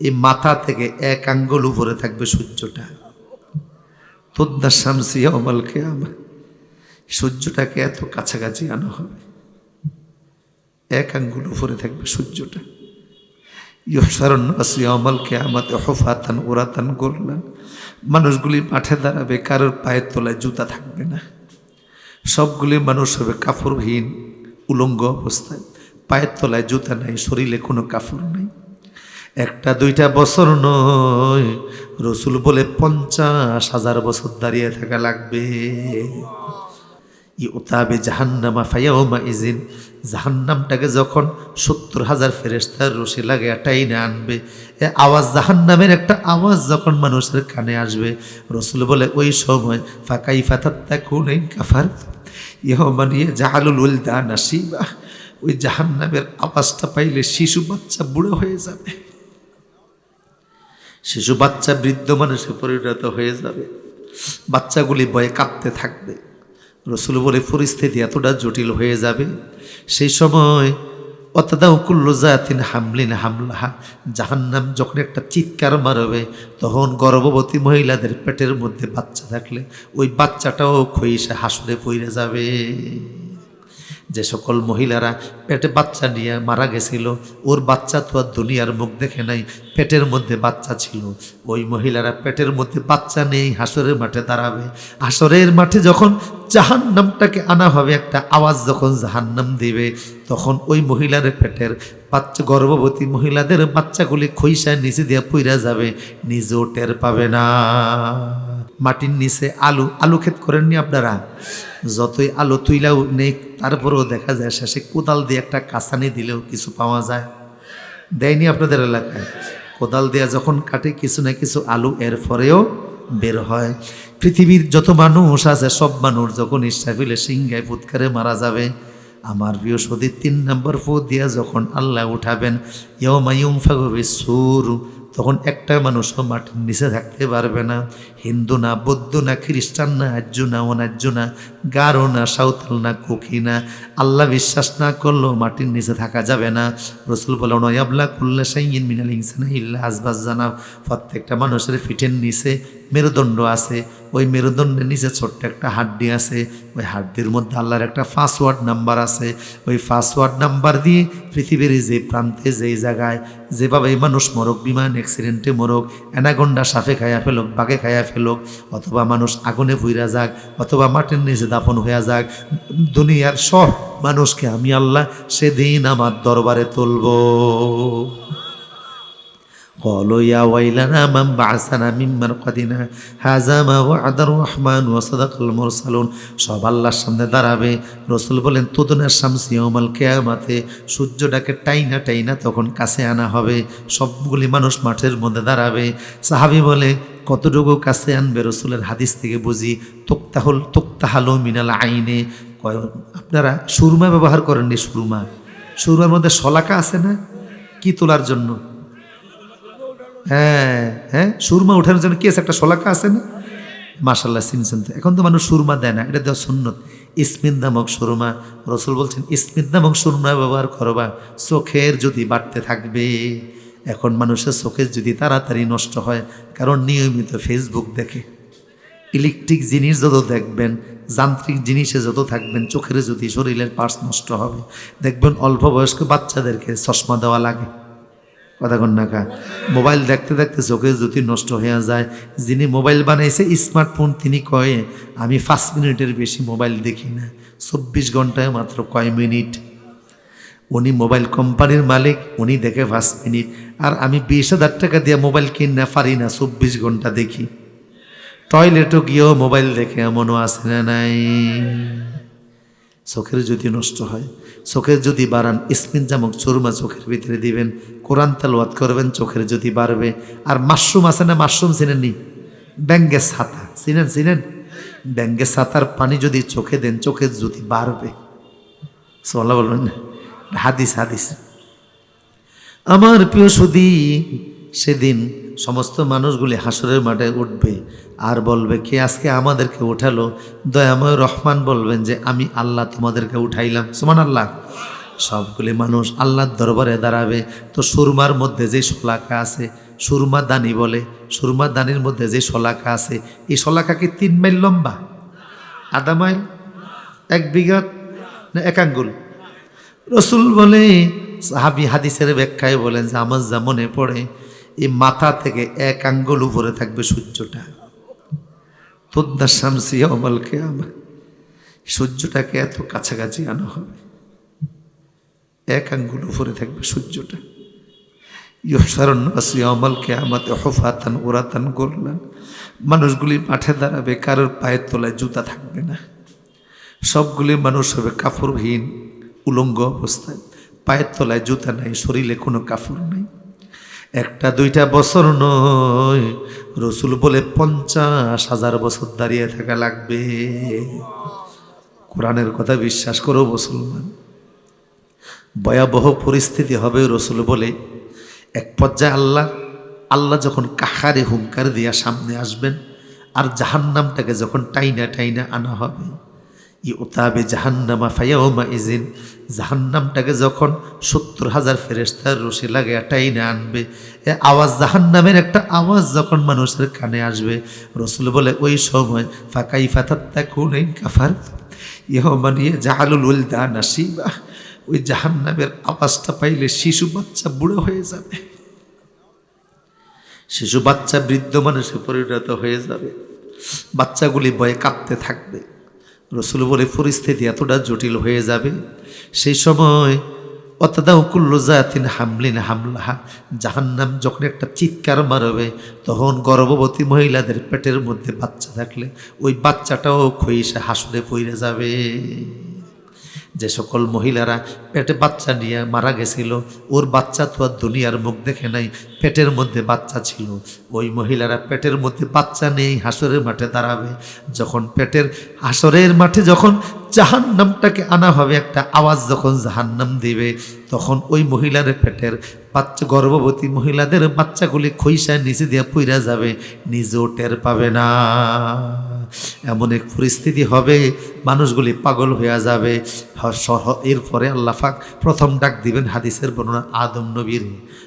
এই মাথা থেকে এক আঙ্গুল উপরে থাকবে সূর্যটা। তোদ্দা শামসিয়া অমালকে আমার সূর্যটাকে এত কাছাকাছি আনা হবে। এক আঙ্গুল উপরে থাকবে সূর্যটা। ইহসারণ অমালকে আমাতে হফাতান ওরাতান করলেন মানুষগুলি মাঠে দাঁড়াবে, কারোর পায়ের তলায় জুতা থাকবে না। সবগুলি মানুষ হবে কাপড়হীন উলঙ্গ অবস্থায়। পায়ের তলায় জুতা নাই, শরীরে কোনো কাপড় নেই। একটা দুইটা বছর নয়। রসুল বলে পঞ্চাশ হাজার বছর দাঁড়িয়ে থাকা লাগবে। ইউতাবে জাহান্নামা ফাইয়াউমা ইজিন জাহান্নামটাকে যখন সত্তর হাজার ফেরেস্তার রশি লাগে না আনবে, এ আওয়াজ জাহান্নামের একটা আওয়াজ যখন মানুষের কানে আসবে, রসুল বলে ওই সময় ফাঁকাই ফাতাত্তা কোন কাফার ইহমানিয়ে জাহালুল উলদা নাসিবা ওই জাহান্নামের আওয়াজটা পাইলে শিশু বাচ্চা বুড়ো হয়ে যাবে। শিশু বাচ্চা, বৃদ্ধ মানুষে পরিণত হয়ে যাবে। বাচ্চাগুলি ভয়ে কাঁপতে থাকবে। রসুল বলে, পরিস্থিতি এতটা জটিল হয়ে যাবে। সেই সময় অতদাও কুল্লু জাতিন হামলিন হামলাহা। জাহান্নাম যখন একটা চিৎকার মারবে, তখন গর্ভবতী মহিলাদের পেটের মধ্যে বাচ্চা থাকলে ওই বাচ্চাটাও খইসে হাসরে পড়ে যাবে। যে সকল মহিলারা পেটে বাচ্চা নিয়ে মারা গেছিল, ওর বাচ্চা তো আর দুনিয়ার মুখ দেখে নাই, পেটের মধ্যে বাচ্চা ছিল। ওই মহিলারা পেটের মধ্যে বাচ্চা নেই হাসরের মাঠে দাঁড়াবে। হাসরের মাঠে যখন জাহান্নামটাকে আনা হবে, একটা আওয়াজ যখন জাহান্নাম দিবে, তখন ওই মহিলার পেটের বাচ্চা গর্ভবতী মহিলাদের বাচ্চাগুলি খইসায় নিচে দিয়ে পুইরা যাবে, নিজেও টের পাবে না। মাটির নিচে আলু আলু ক্ষেত করেননি আপনারা? যতই আলু তুইলাও নেই, তারপরেও দেখা যায় শেষে কোদাল দিয়ে একটা কাঁচানি দিলেও কিছু পাওয়া যায়। দেয়নি আপনাদের এলাকায়? কোদাল দিয়ে যখন কাটে, কিছু না কিছু আলু এর পরেও বের হয়। পৃথিবীর যত মানুষ আছে, সব মানুষ যখন ইচ্ছা ফেলে সিংহায় ফুৎকারে মারা যাবে। আমার প্রিয় সদীর তিন নম্বর ফু দিয়া যখন আল্লাহ উঠাবেন ইয়ো মায়ুম ফাগবে সুর তখন একটা মানুষও মাটির নিচে থাকতে পারবে না। হিন্দু না, বৌদ্ধ না, খ্রিস্টান না, আর্য না, অনার্য না, গারো না, সাঁওতাল না, কুকি না, আল্লাহ বিশ্বাস না করলেও মাটির নিচে থাকা যাবে না। রসুল বলে নয়াবলা করলে সাইন মিনাল ইনসানা ইল্লা আজবাজ জানা প্রত্যেকটা মানুষের পিঠের নিচে মেরুদণ্ড আছে, ওই মেরুদণ্ডের নিচে ছোট্ট একটা হাড্ডি আছে, ওই হাড্ডির মধ্যে আল্লাহর একটা পাসওয়ার্ড নাম্বার আছে। ওই পাসওয়ার্ড নাম্বার দিয়ে পৃথিবীর যে প্রান্তে, যেই জায়গায় যেভাবে মানুষ মরক, বিমান অ্যাক্সিডেন্টে মরক অ্যানাগন্ডা সাফে খাইয়া ফেলক, বাঘে খাইয়া ফেলক, অথবা মানুষ আগুনে ভুইরা যাক, অথবা মাটির নিচে দাফন হইয়া যাক, দুনিয়ার সব মানুষকে আমি আল্লাহ সেদিন আমার দরবারে তুলব। قالوا يا ويلنا من بعثنا من مرقدنا هذا ما وعد الرحمن وصدق المرسلون সব আল্লাহর সামনে দাঁড়াবে রসুল বলেন তুদনের শামসি ওমাল কেয়ামাতে সূর্যটাকে টাইনা টাইনা তখন কাছে আনা হবে সবগুলি মানুষ মাঠের মধ্যে দাঁড়াবে সাহাবি বলে কতটুকু কাছে আনবে রসুলের হাদিস থেকে বুঝি তোক্তাহল তোক্তাহালো মিনাল আইনে কয় আপনারা সুরমা ব্যবহার করেননি সুরমা সুরমার মধ্যে শলাকা আছে না কি তোলার জন্য হ্যাঁ হ্যাঁ? সুরমা ওঠানোর জন্য কি আছে? একটা শলাকা আছে না? মাসাল্লাহ তো এখন তো মানুষ সুরমা দেয় না, এটা দেওয়া সুন্নত। ইসমিন নামক সুরমা, রসুল বলছেন, ইসমিন নামক সুরমা ব্যবহার করবা, চোখের যদি বাড়তে থাকবে। এখন মানুষের চোখের যদি তাড়াতাড়ি নষ্ট হয়, কারণ নিয়মিত ফেসবুক দেখে। ইলেকট্রিক জিনিস যত দেখবেন, যান্ত্রিক জিনিসে যত থাকবেন, চোখের যদি শরীরের পার্স নষ্ট হবে, দেখবেন অল্প বয়স্ক বাচ্চাদেরকে চশমা দেওয়া লাগে। কথা কন না মোবাইল দেখতে দেখতে চোখের যদি নষ্ট হয়ে যায়। যিনি মোবাইল বানাইছে স্মার্টফোন তিনি কয়ে, আমি পাঁচ মিনিটের বেশি মোবাইল দেখি না। চব্বিশ ঘন্টায় মাত্র কয় মিনিট? উনি মোবাইল কোম্পানির মালিক, উনি দেখে পাঁচ মিনিট। আর আমি বিশ হাজার টাকা দিয়ে মোবাইল কিনে পারি না, চব্বিশ ঘণ্টা দেখি। টয়লেটও গিয়েও মোবাইল দেখে এমনও আছে না নাই? চোখের যদি নষ্ট হয়, চোখের যদি বাড়ান স্পিন জামক চুরমা চোখের ভিতরে দিবেন, কোরআন তেলওয়াত করবেন, চোখের যদি বাড়বে। আর মাশরুম আছে না মাশরুম চিনেননি ব্যাঙ্গে ছাতা। চিনেন চিনেন? ব্যাঙ্গে ছাতার পানি যদি চোখে দেন চোখের যদি বাড়বে। সোলা বলবেন না? হাদিস হাদিস। আমার প্রিয় সুদী সেদিন সমস্ত মানুষগুলি হাসরের মাঠে উঠবে আর বলবে, কে আজকে আমাদেরকে উঠালো? দয়াময় রহমান বলবেন যে, আমি আল্লাহ তোমাদেরকে উঠাইলাম। সমান আল্লাহ সবগুলি মানুষ আল্লাহর দরবারে দাঁড়াবে। তো সুরমার মধ্যে যে শলাকা আছে, সুরমা দানি বলে, সুরমা দানির মধ্যে যে শলাকা আছে, এই শলাকা কি তিন মাইল লম্বা? আধা মাইল? এক বিঘা? না, এক আঙ্গুল? রসুল বলে, সাহাবি হাদিসের ব্যাখ্যায় বলেন যে, আমার যা মনে পড়ে এই মাথা থেকে এক আঙ্গুল উপরে থাকবে সূর্যটা। তোদ্দা শামসিয়া অমলকে আমার সূর্যটাকে এত কাছাকাছি আনা হবে। এক আঙ্গুল উপরে থাকবে সূর্যটা। ইহসারণ আসিয়ামলকে আমাদের হফাতান ওরাতান করলেন মানুষগুলি মাঠে দাঁড়াবে, কারোর পায়ের তলায় জুতা থাকবে না। সবগুলি মানুষ হবে কাপড়হীন উলঙ্গ অবস্থায়। পায়ের তলায় জুতা নাই, শরীরে কোনো কাপড় নেই। একটা দুইটা বছর নয়। রসুল বলে পঞ্চাশ হাজার বছর দাঁড়িয়ে থাকা লাগবে। কোরআনের কথা বিশ্বাস করো মুসলমান। ভয়াবহ পরিস্থিতি হবে, রসুল বলে। এক পর্যায়ে আল্লাহ আল্লাহ যখন কাহারে হুঙ্কার দিয়া সামনে আসবেন, আর জাহান্নামটাকে যখন টাইনা টাইনা আনা হবে ই ওতাবে জাহান্নামা ফায়াউমা ইজিন জাহান্নামটাকে যখন সত্তর হাজার ফেরেস্তার রশি লাগে টাইনে আনবে, এ আওয়াজ জাহান্নামের একটা আওয়াজ যখন মানুষের কানে আসবে, রসুল বলে, ওই সময় ফাঁকাই ফাতাত্তা কোন কাফার ইহমানিয়ে জাহালুল উলদা নাসিবা ওই জাহান্নামের আওয়াজটা পাইলে শিশু বাচ্চা বুড়ো হয়ে যাবে। শিশু বাচ্চা বৃদ্ধ মানুষে পরিণত হয়ে যাবে। বাচ্চাগুলি ভয়ে কাঁপতে থাকবে। রসুল বলে পরিস্থিতি এতটা জটিল হয়ে যাবে? সেই সময় অতদাউকুল্ল জাতিন হামলিন হামলাহা। জাহান্নাম যখন একটা চিৎকার মারবে, তখন গর্ভবতী মহিলাদের পেটের মধ্যে বাচ্চা থাকলে ওই বাচ্চাটাও খইসে হাসলে পড়ে যাবে। যে সকল মহিলারা পেটে বাচ্চা নিয়ে মারা গেছিল, ওর বাচ্চা তো আর দুনিয়ার মুখ দেখে নাই, পেটের মধ্যে বাচ্চা ছিল। ওই মহিলারা পেটের মধ্যে বাচ্চা নেই হাসরের মাঠে দাঁড়াবে। যখন পেটের হাসরের মাঠে যখন জাহান নামটাকে আনা হবে, একটা আওয়াজ যখন জাহান্নাম দিবে, তখন ওই মহিলার পেটের বাচ্চা গর্ভবতী মহিলাদের বাচ্চাগুলি খৈসায় নিচে দিয়ে পইরা যাবে, নিজেও টের পাবে না। এমন এক পরিস্থিতি হবে, মানুষগুলি পাগল হইয়া যাবে। হ- সহ- এরপরে আল্লাহাক প্রথম ডাক দিবেন হাদিসের বর্ণনা, আদম নবীর।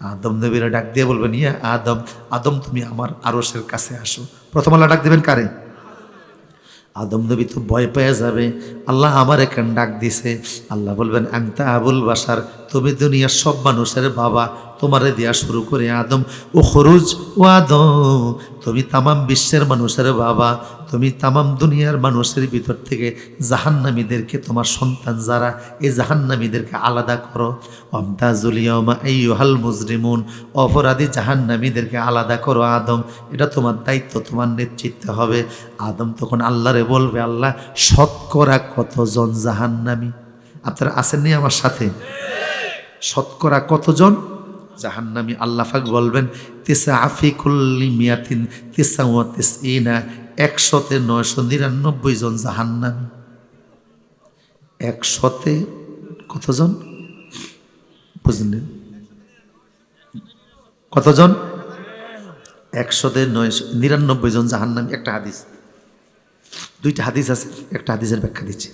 আদম নবীরা ডাক দিয়ে বলবেন, ইয়া আদম আদম তুমি আমার আরসের কাছে আসো। প্রথম আল্লাহ ডাক দিবেন কারে? আদম নবী তো ভয় পেয়ে যাবে। আল্লাহ আমার এখান ডাক দিছে? আল্লাহ বলবেন আংতা আবুল বাসার তুমি দুনিয়ার সব মানুষের বাবা। তোমারে দেয়া শুরু করে আদম ও খরুজ ও আদম। তুমি তামাম বিশ্বের মানুষের বাবা, তুমি তামাম দুনিয়ার মানুষের ভিতর থেকে জাহান্নামীদেরকে, তোমার সন্তান যারা, এই জাহান্নামীদেরকে আলাদা করো। অমতাজুলিয়মা এই হাল মুজরিমুন, অপরাধী জাহান্নামীদেরকে আলাদা করো আদম। এটা তোমার দায়িত্ব, তোমার নেতৃত্বে হবে। আদম তখন আল্লাহরে বলবে, আল্লাহ, শতকরা কতজন জাহান্নামী? আপনারা আসেননি আমার সাথে? শতকরা কতজন? জাহান্নামী আল্লাহ পাক বলবেন, তিসা আফিকুল্লি মিয়াতিন, তিসা ও তিস ইনা একশতে নয়শো নিরানব্বই জন জাহান্নামী। একশতে কতজন? বুঝলেন কতজন? একশতে নয়শো, নিরানব্বই জন জাহান্নামী, একটা হাদিস। দুইটা হাদিস আছে, একটা হাদিসের ব্যাখ্যা দিচ্ছে।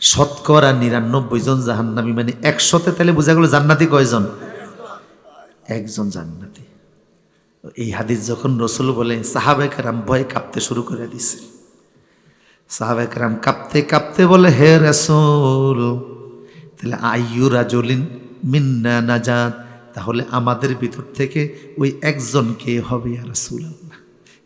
শতকরা নিরানব্বই জন জাহান্নামী মানে একশোতে তাহলে বোঝা গেল জান্নাতি কয়জন? একজন জান্নাতি। এই হাদিস যখন রসুল বলে সাহাবেকরাম ভয় কাঁপতে শুরু করে দিছে। সাহাবেকরাম কাঁপতে কাঁপতে বলে, হে রসুল, তাহলে আইয়ু রাজলিন মিন্না নাজাত, তাহলে আমাদের ভিতর থেকে ওই একজন কে হবে আর রসুল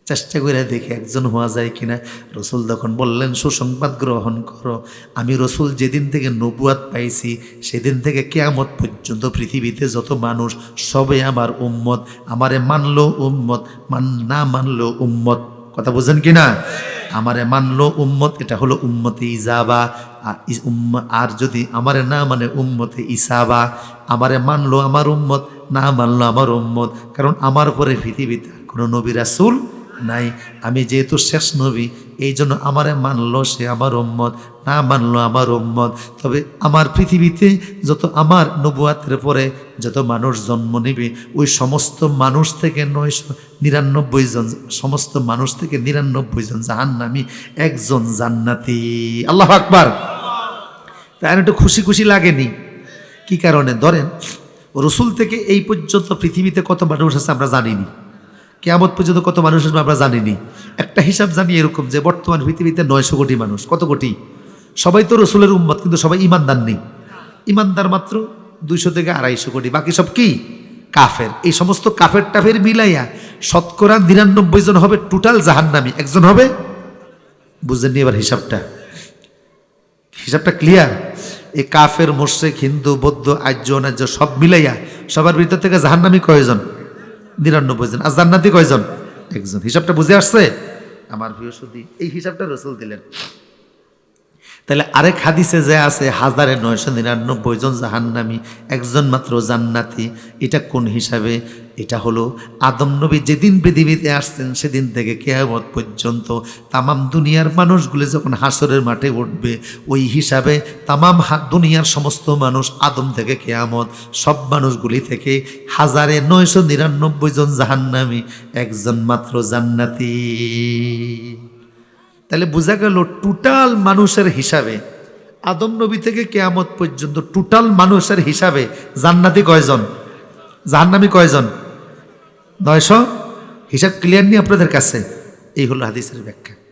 চেষ্টা করে দেখে একজন হওয়া যায় কিনা। রসুল তখন বললেন, সুসংবাদ গ্রহণ করো। আমি রসুল যেদিন থেকে নবুয়াত পাইছি, সেদিন থেকে কেয়ামত পর্যন্ত পৃথিবীতে যত মানুষ, সবে আমার উম্মত। আমারে মানলো উম্মত, মান না মানলো উম্মত। কথা বুঝেন কি না আমারে মানলো উম্মত, এটা হলো উম্মতে ইজাবা। আর যদি আমারে না মানে উম্মতে ইসাবা। আমারে মানলো আমার উম্মত, না মানলো আমার উম্মত। কারণ আমার পরে পৃথিবীতে কোনো নবী রাসূল নাই। আমি যেহেতু শেষ নবী এই জন্য আমারে মানলো সে আমার উম্মত, না মানলো আমার উম্মত। তবে আমার পৃথিবীতে যত আমার নবুয়াতের পরে যত মানুষ জন্ম নেবে, ওই সমস্ত মানুষ থেকে নয়শো নিরানব্বই জন, সমস্ত মানুষ থেকে নিরানব্বই জন জাহান্নামী, একজন জান্নাতি। আল্লাহ আকবার। তাই একটু খুশি খুশি লাগেনি। কি কারণে? ধরেন, রসুল থেকে এই পর্যন্ত পৃথিবীতে কত মানুষ আছে আমরা জানিনি। কেয়ামত পর্যন্ত কত মানুষ আসবে আমরা জানিনি। একটা হিসাব জানি এরকম যে বর্তমান পৃথিবীতে নয়শো কোটি মানুষ। কত কোটি? সবাই তো রসুলের উম্মত, কিন্তু সবাই ইমানদার নেই। ইমানদার মাত্র দুইশো থেকে আড়াইশো কোটি। বাকি সব কি? কাফের। এই সমস্ত কাফের টাফের মিলাইয়া শতকরা নিরানব্বই জন হবে টোটাল জাহান্নামি। একজন হবে? বুঝলেননি এবার হিসাবটা। হিসাবটা ক্লিয়ার এই কাফের মোশেক হিন্দু, বৌদ্ধ, আর্য, অনার্য সব মিলাইয়া সবার ভিতর থেকে জাহান্নামি কয়জন? নিরানব্বই জন। আর জান্নাতি কয়জন? একজন। হিসাবটা বুঝে আসছে? আমার প্রিয় সুদী, এই হিসাবটা রসুল দিলেন। তাহলে আরেক হাদিসে যে আছে, হাজারে নয়শো নিরানব্বই জন জাহান্নামি, একজন মাত্র জান্নাতি। এটা কোন হিসাবে? এটা হলো আদম নবী যেদিন পৃথিবীতে আসছেন, সেদিন থেকে কেয়ামত পর্যন্ত তামাম দুনিয়ার মানুষগুলো যখন হাসরের মাঠে উঠবে, ওই হিসাবে তামাম দুনিয়ার সমস্ত মানুষ আদম থেকে কেয়ামত, সব মানুষগুলি থেকে হাজারে নয়শো নিরানব্বই জন জাহান্নামি, একজন মাত্র জান্নাতি। তাহলে বোঝা গেল টোটাল মানুষের হিসাবে, আদম নবী থেকে কেয়ামত পর্যন্ত টোটাল মানুষের হিসাবে জান্নাতি কয়জন? জাহান্নামি কয়জন? নয়শো? হিসাব ক্লিয়ার নিয়ে আপনাদের কাছে? এই হলো হাদিসের ব্যাখ্যা।